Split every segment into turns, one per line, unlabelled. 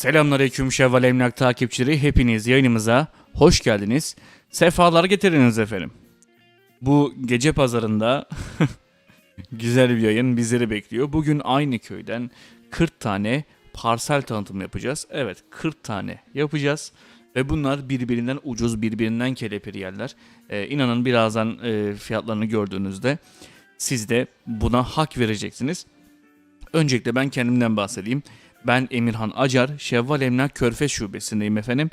Selamünaleyküm Şevval Emlak takipçileri. Hepiniz yayınımıza hoş geldiniz. Sefalar getiriniz efendim. Bu gece pazarında güzel bir yayın bizleri bekliyor. Bugün aynı köyden 40 tane parsel tanıtımı yapacağız. Evet 40 tane yapacağız. Ve bunlar birbirinden ucuz, birbirinden kelepir yerler. Ee, inanın birazdan e, fiyatlarını gördüğünüzde siz de buna hak vereceksiniz. Öncelikle ben kendimden bahsedeyim. Ben Emirhan Acar, Şevval Emlak Körfez Şubesi'ndeyim efendim.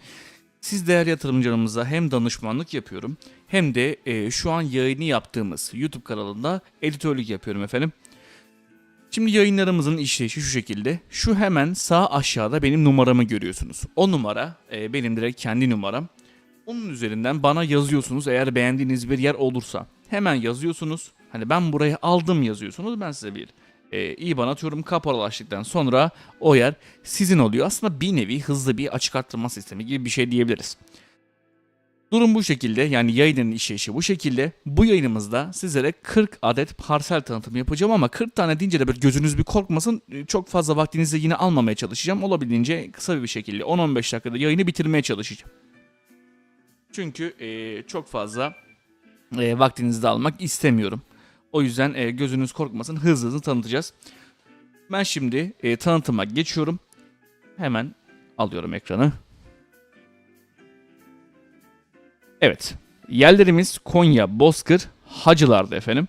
Siz değerli yatırımcılarımıza hem danışmanlık yapıyorum hem de e, şu an yayını yaptığımız YouTube kanalında editörlük yapıyorum efendim. Şimdi yayınlarımızın işleyişi şu şekilde. Şu hemen sağ aşağıda benim numaramı görüyorsunuz. O numara e, benim direkt kendi numaram. Onun üzerinden bana yazıyorsunuz eğer beğendiğiniz bir yer olursa. Hemen yazıyorsunuz. Hani ben burayı aldım yazıyorsunuz. Ben size bir e, IBAN atıyorum. Kapalılaştıktan sonra o yer sizin oluyor. Aslında bir nevi hızlı bir açık arttırma sistemi gibi bir şey diyebiliriz. Durum bu şekilde yani yayının işleyişi bu şekilde. Bu yayınımızda sizlere 40 adet parsel tanıtımı yapacağım ama 40 tane deyince de böyle gözünüz bir korkmasın. Ee, Çok fazla vaktinizi yine almamaya çalışacağım. Olabildiğince kısa bir şekilde 10-15 dakikada yayını bitirmeye çalışacağım. Çünkü e, çok fazla e, vaktinizi de almak istemiyorum. O yüzden e, gözünüz korkmasın hızlı hızlı tanıtacağız. Ben şimdi e, tanıtıma geçiyorum. Hemen alıyorum ekranı. Evet. Yerlerimiz Konya, Bozkır, Hacılar'da efendim.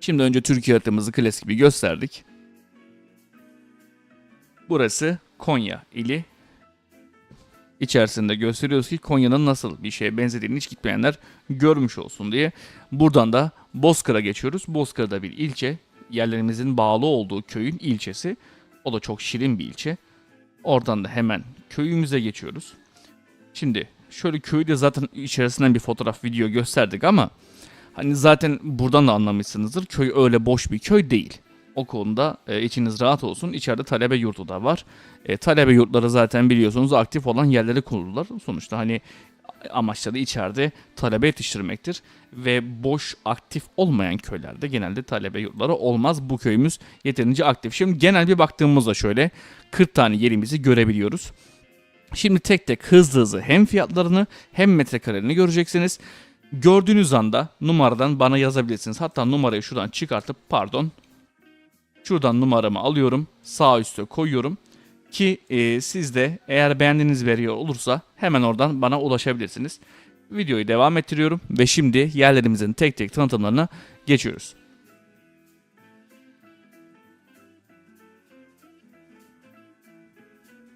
Şimdi önce Türkiye haritamızı klasik bir gösterdik. Burası Konya ili. İçerisinde gösteriyoruz ki Konya'nın nasıl bir şeye benzediğini hiç gitmeyenler görmüş olsun diye. Buradan da Bozkır'a geçiyoruz. Bozkır'da bir ilçe. Yerlerimizin bağlı olduğu köyün ilçesi. O da çok şirin bir ilçe. Oradan da hemen köyümüze geçiyoruz. Şimdi şöyle köyü de zaten içerisinden bir fotoğraf video gösterdik ama hani zaten buradan da anlamışsınızdır. Köy öyle boş bir köy değil. O konuda e, içiniz rahat olsun. İçeride talebe yurdu da var. E, talebe yurtları zaten biliyorsunuz aktif olan yerlere kurulurlar. Sonuçta hani amaçları içeride talebe yetiştirmektir. Ve boş aktif olmayan köylerde genelde talebe yurtları olmaz. Bu köyümüz yeterince aktif. Şimdi genel bir baktığımızda şöyle 40 tane yerimizi görebiliyoruz. Şimdi tek tek hızlı hızlı hem fiyatlarını hem metrekarelerini göreceksiniz. Gördüğünüz anda numaradan bana yazabilirsiniz. Hatta numarayı şuradan çıkartıp pardon. Şuradan numaramı alıyorum. Sağ üstte koyuyorum. Ki e, siz de eğer beğendiğiniz veri olursa hemen oradan bana ulaşabilirsiniz. Videoyu devam ettiriyorum ve şimdi yerlerimizin tek tek tanıtımlarına geçiyoruz.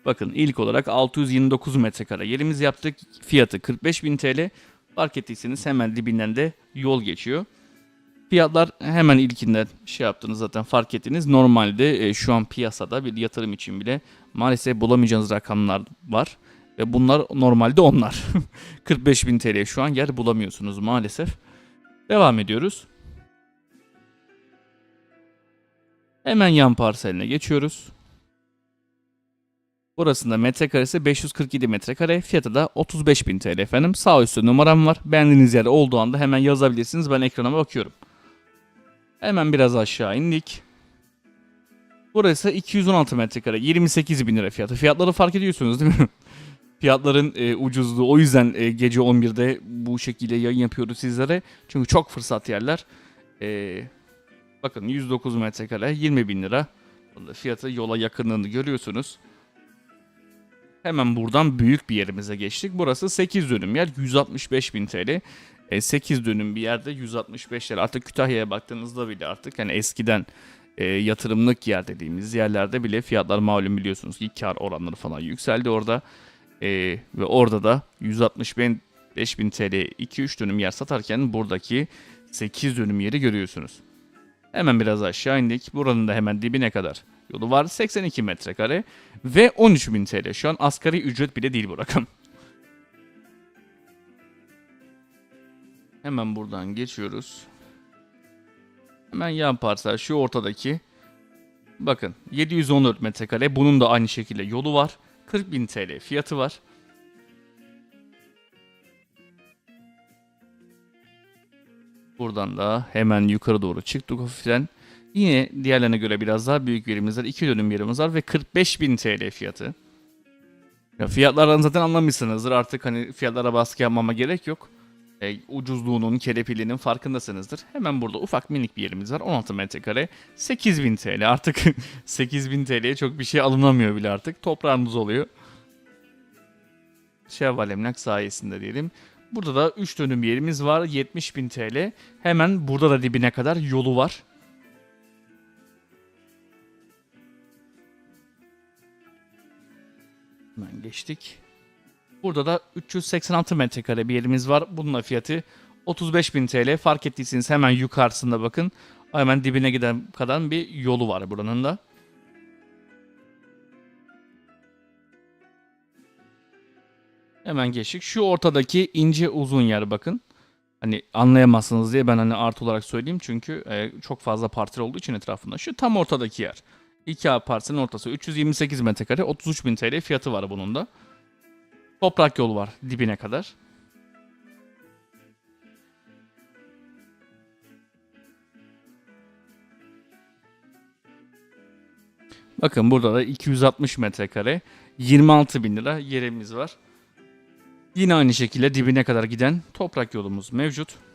Bakın ilk olarak 629 metrekare yerimiz yaptık. Fiyatı 45.000 TL. Fark ettiyseniz hemen dibinden de yol geçiyor. Fiyatlar hemen ilkinden şey yaptınız zaten fark ettiniz. Normalde e, şu an piyasada bir yatırım için bile maalesef bulamayacağınız rakamlar var. Ve bunlar normalde onlar. 45.000 TL şu an yer bulamıyorsunuz maalesef. Devam ediyoruz. Hemen yan parseline geçiyoruz. Burasında metrekaresi 547 metrekare. Fiyatı da 35.000 TL efendim. Sağ üstte numaram var. Beğendiğiniz yer olduğu anda hemen yazabilirsiniz. Ben ekranıma bakıyorum. Hemen biraz aşağı indik. Burası 216 metrekare. 28 bin lira fiyatı. Fiyatları fark ediyorsunuz değil mi? Fiyatların e, ucuzluğu. O yüzden e, gece 11'de bu şekilde yayın yapıyoruz sizlere. Çünkü çok fırsat yerler. E, bakın 109 metrekare 20 bin lira. Fiyatı yola yakınlığını görüyorsunuz. Hemen buradan büyük bir yerimize geçtik. Burası 8 dönüm yer 165 bin TL. E, 8 dönüm bir yerde 165 lira. Artık Kütahya'ya baktığınızda bile artık hani eskiden e, yatırımlık yer dediğimiz yerlerde bile fiyatlar malum biliyorsunuz ki kar oranları falan yükseldi orada. E, ve orada da 165 bin TL 2-3 dönüm yer satarken buradaki 8 dönüm yeri görüyorsunuz. Hemen biraz aşağı indik. Buranın da hemen dibine kadar yolu var. 82 metrekare ve 13.000 TL. Şu an asgari ücret bile değil bu rakam. Hemen buradan geçiyoruz. Hemen yan parsel şu ortadaki. Bakın 714 metrekare. Bunun da aynı şekilde yolu var. 40.000 TL fiyatı var. Buradan da hemen yukarı doğru çıktık hafiften. Yine diğerlerine göre biraz daha büyük yerimiz var. 2 dönüm yerimiz var ve 45.000 TL fiyatı. Ya fiyatlardan zaten anlamışsınızdır. Artık hani fiyatlara baskı yapmama gerek yok. E, ucuzluğunun, kelepiliğinin farkındasınızdır. Hemen burada ufak minik bir yerimiz var. 16 metrekare. 8000 TL. Artık 8000 TL'ye çok bir şey alınamıyor bile artık. Toprağımız oluyor. Şevval Emlak sayesinde diyelim. Burada da 3 dönüm yerimiz var. 70.000 TL. Hemen burada da dibine kadar yolu var. Hemen geçtik. Burada da 386 metrekare bir yerimiz var. Bunun da fiyatı 35.000 TL. Fark ettiyseniz hemen yukarısında bakın. Hemen dibine giden kadar bir yolu var buranın da. Hemen geçtik. Şu ortadaki ince uzun yer bakın. Hani anlayamazsınız diye ben hani artı olarak söyleyeyim çünkü e, çok fazla partil olduğu için etrafında. Şu tam ortadaki yer. 2A parselin ortası 328 metrekare 33.000 TL fiyatı var bunun da. Toprak yolu var dibine kadar. Bakın burada da 260 metrekare 26 bin lira yerimiz var. Yine aynı şekilde dibine kadar giden toprak yolumuz mevcut.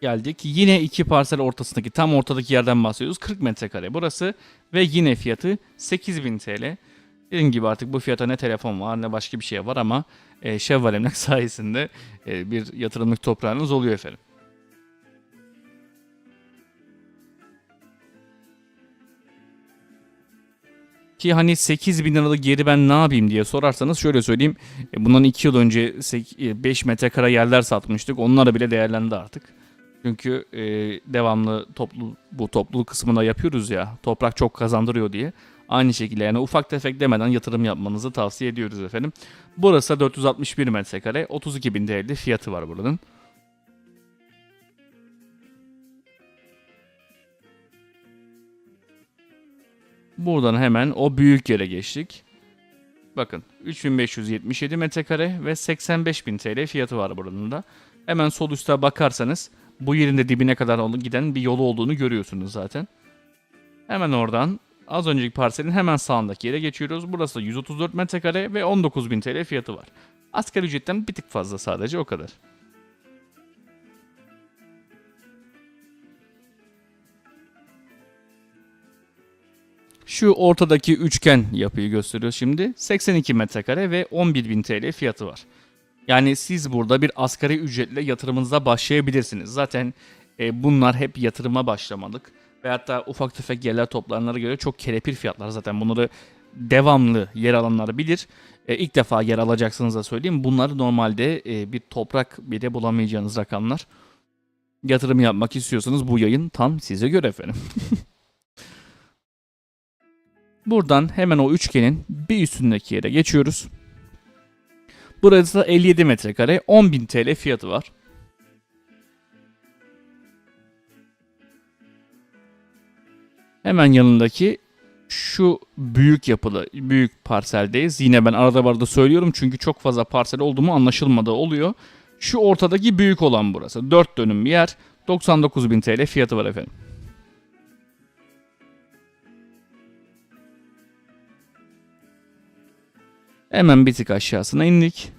Geldik. Yine iki parsel ortasındaki tam ortadaki yerden bahsediyoruz. 40 metrekare burası ve yine fiyatı 8000 TL. Dediğim gibi artık bu fiyata ne telefon var ne başka bir şey var ama e, Şevval Emlak sayesinde e, bir yatırımlık toprağınız oluyor efendim. Ki hani 8 bin liralık geri ben ne yapayım diye sorarsanız şöyle söyleyeyim. E, Bundan 2 yıl önce 5 metrekare yerler satmıştık. Onlar bile değerlendi artık. Çünkü e, devamlı toplu bu topluluk kısmında yapıyoruz ya. Toprak çok kazandırıyor diye. Aynı şekilde yani ufak tefek demeden yatırım yapmanızı tavsiye ediyoruz efendim. Burası da 461 metrekare. 32 bin TL fiyatı var buranın. Buradan hemen o büyük yere geçtik. Bakın 3577 metrekare ve 85.000 TL fiyatı var buranın da. Hemen sol üstte bakarsanız bu yerin de dibine kadar giden bir yolu olduğunu görüyorsunuz zaten. Hemen oradan az önceki parselin hemen sağındaki yere geçiyoruz. Burası da 134 metrekare ve 19.000 TL fiyatı var. Asgari ücretten bir tık fazla sadece o kadar. Şu ortadaki üçgen yapıyı gösteriyor şimdi. 82 metrekare ve 11.000 TL fiyatı var. Yani siz burada bir asgari ücretle yatırımınıza başlayabilirsiniz. Zaten e, bunlar hep yatırıma başlamalık. Ve hatta ufak tefek yerler toplananlara göre çok kelepir fiyatlar zaten. Bunları devamlı yer alanlar bilir. E, ilk defa yer alacaksınız da söyleyeyim. Bunlar normalde e, bir toprak bile bulamayacağınız rakamlar. Yatırım yapmak istiyorsanız bu yayın tam size göre efendim. Buradan hemen o üçgenin bir üstündeki yere geçiyoruz. Burası da 57 metrekare 10.000 TL fiyatı var. Hemen yanındaki şu büyük yapılı büyük parseldeyiz. Yine ben arada barda söylüyorum çünkü çok fazla parsel oldu mu anlaşılmadığı oluyor. Şu ortadaki büyük olan burası. 4 dönüm bir yer. 99.000 TL fiyatı var efendim. Hemen bir tık aşağısına indik.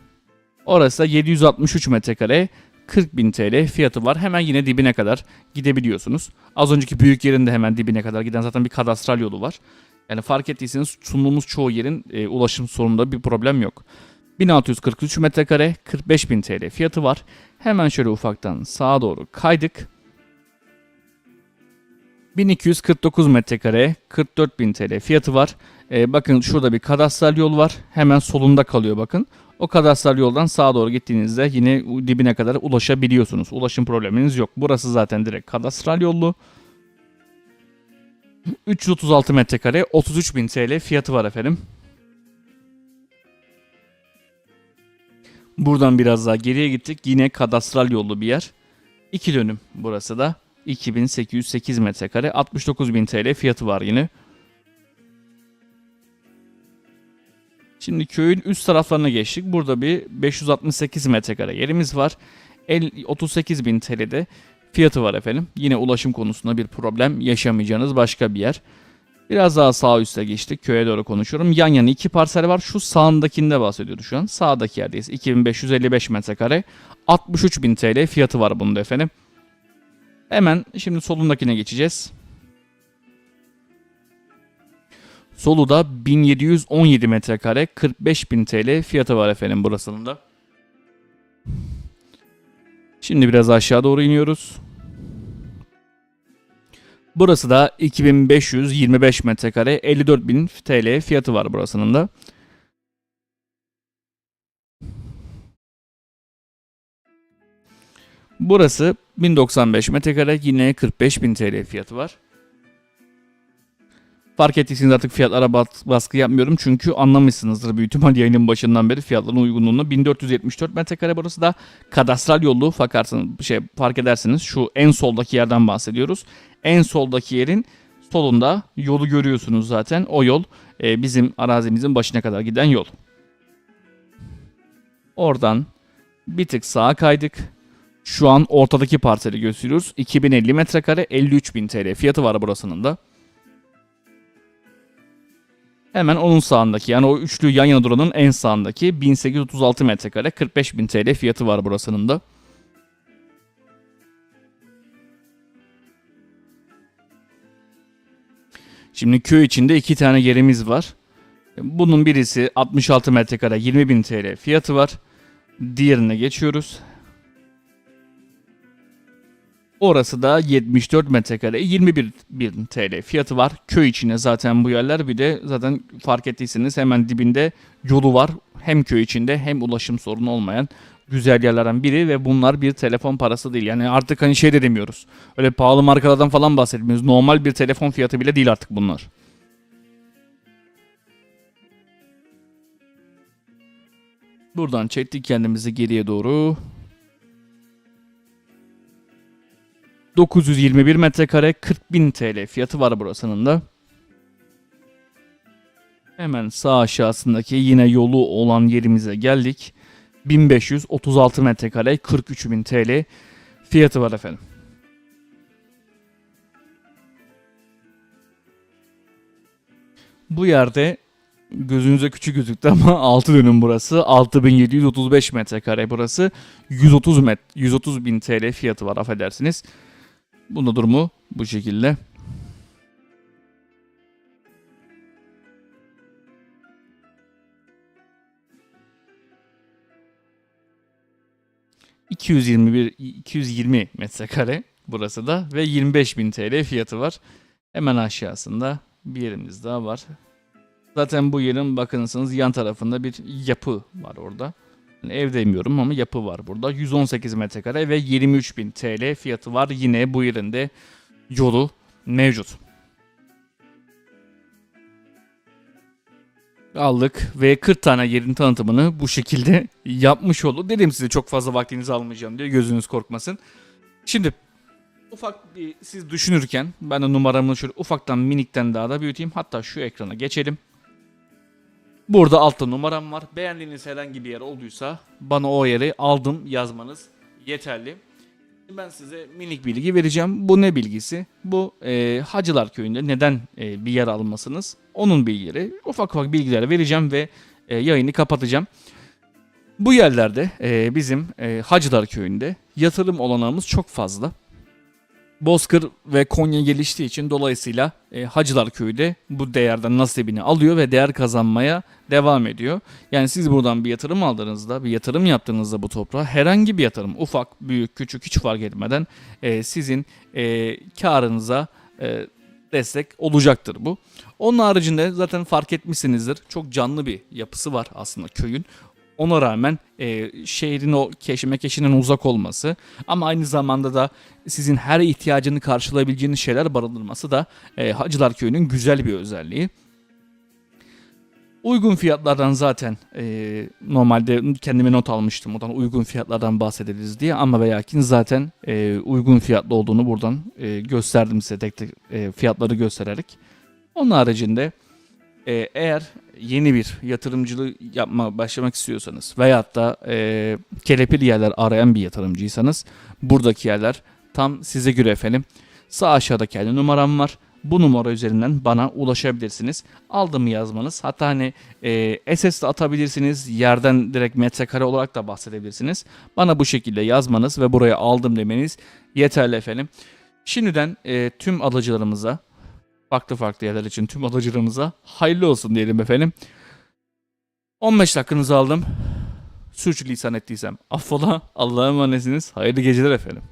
Orası da 763 metrekare 40.000 TL fiyatı var. Hemen yine dibine kadar gidebiliyorsunuz. Az önceki büyük yerin de hemen dibine kadar giden zaten bir kadastral yolu var. Yani fark ettiyseniz sunduğumuz çoğu yerin e, ulaşım sorununda bir problem yok. 1643 metrekare 45.000 TL fiyatı var. Hemen şöyle ufaktan sağa doğru kaydık. 1249 metrekare 44.000 TL fiyatı var. Ee, bakın şurada bir kadastral yol var. Hemen solunda kalıyor bakın. O kadastral yoldan sağa doğru gittiğinizde yine dibine kadar ulaşabiliyorsunuz. Ulaşım probleminiz yok. Burası zaten direkt kadastral yollu. 336 metrekare 33.000 TL fiyatı var efendim. Buradan biraz daha geriye gittik. Yine kadastral yollu bir yer. 2 dönüm burası da. 2808 metrekare 69.000 TL fiyatı var yine. Şimdi köyün üst taraflarına geçtik. Burada bir 568 metrekare yerimiz var. El 38.000 TL'de fiyatı var efendim. Yine ulaşım konusunda bir problem yaşamayacağınız başka bir yer. Biraz daha sağ üste geçtik. Köye doğru konuşuyorum. Yan yana iki parsel var. Şu sağındakinde bahsediyordu şu an. Sağdaki yerdeyiz. 2555 metrekare. 63.000 TL fiyatı var bunda efendim. Hemen şimdi solundakine geçeceğiz. Solu da 1717 metrekare 45.000 TL fiyatı var efendim burasının da. Şimdi biraz aşağı doğru iniyoruz. Burası da 2525 metrekare 54.000 TL fiyatı var burasının da. Burası 1095 metrekare yine 45.000 TL fiyatı var. Fark ettiyseniz artık fiyatlara bas- baskı yapmıyorum çünkü anlamışsınızdır büyük ihtimal yayının başından beri fiyatların uygunluğunu. 1474 metrekare burası da kadastral yolu fakat şey fark edersiniz şu en soldaki yerden bahsediyoruz. En soldaki yerin solunda yolu görüyorsunuz zaten. O yol e, bizim arazimizin başına kadar giden yol. Oradan bir tık sağa kaydık. Şu an ortadaki parseli gösteriyoruz. 2050 metrekare 53.000 TL fiyatı var burasının da. Hemen onun sağındaki yani o üçlü yan yana duranın en sağındaki 1836 metrekare 45.000 TL fiyatı var burasının da. Şimdi köy içinde iki tane yerimiz var. Bunun birisi 66 metrekare 20.000 TL fiyatı var. Diğerine geçiyoruz. Orası da 74 metrekare 21 bin TL fiyatı var. Köy içine zaten bu yerler bir de zaten fark ettiyseniz hemen dibinde yolu var. Hem köy içinde hem ulaşım sorunu olmayan güzel yerlerden biri ve bunlar bir telefon parası değil. Yani artık hani şey de demiyoruz. Öyle pahalı markalardan falan bahsetmiyoruz. Normal bir telefon fiyatı bile değil artık bunlar. Buradan çektik kendimizi geriye doğru. 921 metrekare 40.000 TL fiyatı var burasının da. Hemen sağ aşağısındaki yine yolu olan yerimize geldik. 1536 metrekare 43.000 TL fiyatı var efendim. Bu yerde gözünüze küçük gözüktü ama 6 dönüm burası. 6735 metrekare burası. 130 met 130 bin TL fiyatı var affedersiniz. Bunda durumu bu şekilde. ...221, 220 metrekare burası da ve 25.000 TL fiyatı var. Hemen aşağısında bir yerimiz daha var. Zaten bu yerin bakınırsanız yan tarafında bir yapı var orada. Ev demiyorum ama yapı var burada. 118 metrekare ve 23.000 TL fiyatı var. Yine bu yerinde yolu mevcut. Aldık ve 40 tane yerin tanıtımını bu şekilde yapmış olduk. Dedim size çok fazla vaktinizi almayacağım diye gözünüz korkmasın. Şimdi ufak bir siz düşünürken ben de numaramı şöyle ufaktan minikten daha da büyüteyim. Hatta şu ekrana geçelim. Burada altta numaram var. Beğendiğiniz herhangi bir yer olduysa bana o yeri aldım yazmanız yeterli. Ben size minik bilgi vereceğim. Bu ne bilgisi? Bu e, Hacılar Köyü'nde neden e, bir yer almasınız? Onun bilgileri. Ufak ufak bilgiler vereceğim ve e, yayını kapatacağım. Bu yerlerde e, bizim e, Hacılar Köyü'nde yatırım olanağımız çok fazla. Bozkır ve Konya geliştiği için dolayısıyla e, Hacılar Köyü de bu değerden nasibini alıyor ve değer kazanmaya devam ediyor. Yani siz buradan bir yatırım aldığınızda, bir yatırım yaptığınızda bu toprağa herhangi bir yatırım, ufak, büyük, küçük hiç fark etmeden e, sizin e, karınıza e, destek olacaktır bu. Onun haricinde zaten fark etmişsinizdir. Çok canlı bir yapısı var aslında köyün. Ona rağmen e, şehrin o keşmekeşinden uzak olması ama aynı zamanda da sizin her ihtiyacını karşılayabileceğiniz şeyler barındırması da e, Hacılar Köyü'nün güzel bir özelliği. Uygun fiyatlardan zaten e, normalde kendime not almıştım. Oradan uygun fiyatlardan bahsederiz diye ama ve zaten e, uygun fiyatlı olduğunu buradan e, gösterdim size tek tek e, fiyatları göstererek. Onun haricinde e, eğer yeni bir yatırımcılığı yapma başlamak istiyorsanız veyahut da e, kelepir yerler arayan bir yatırımcıysanız buradaki yerler tam size göre efendim. Sağ aşağıda kendi numaram var. Bu numara üzerinden bana ulaşabilirsiniz. Aldığımı yazmanız. Hatta hani e, SS de atabilirsiniz. Yerden direkt metrekare olarak da bahsedebilirsiniz. Bana bu şekilde yazmanız ve buraya aldım demeniz yeterli efendim. Şimdiden e, tüm alıcılarımıza farklı farklı yerler için tüm alıcılarımıza hayırlı olsun diyelim efendim. 15 dakikanızı aldım. Sürçülisan ettiysem affola. Allah'a emanetsiniz. Hayırlı geceler efendim.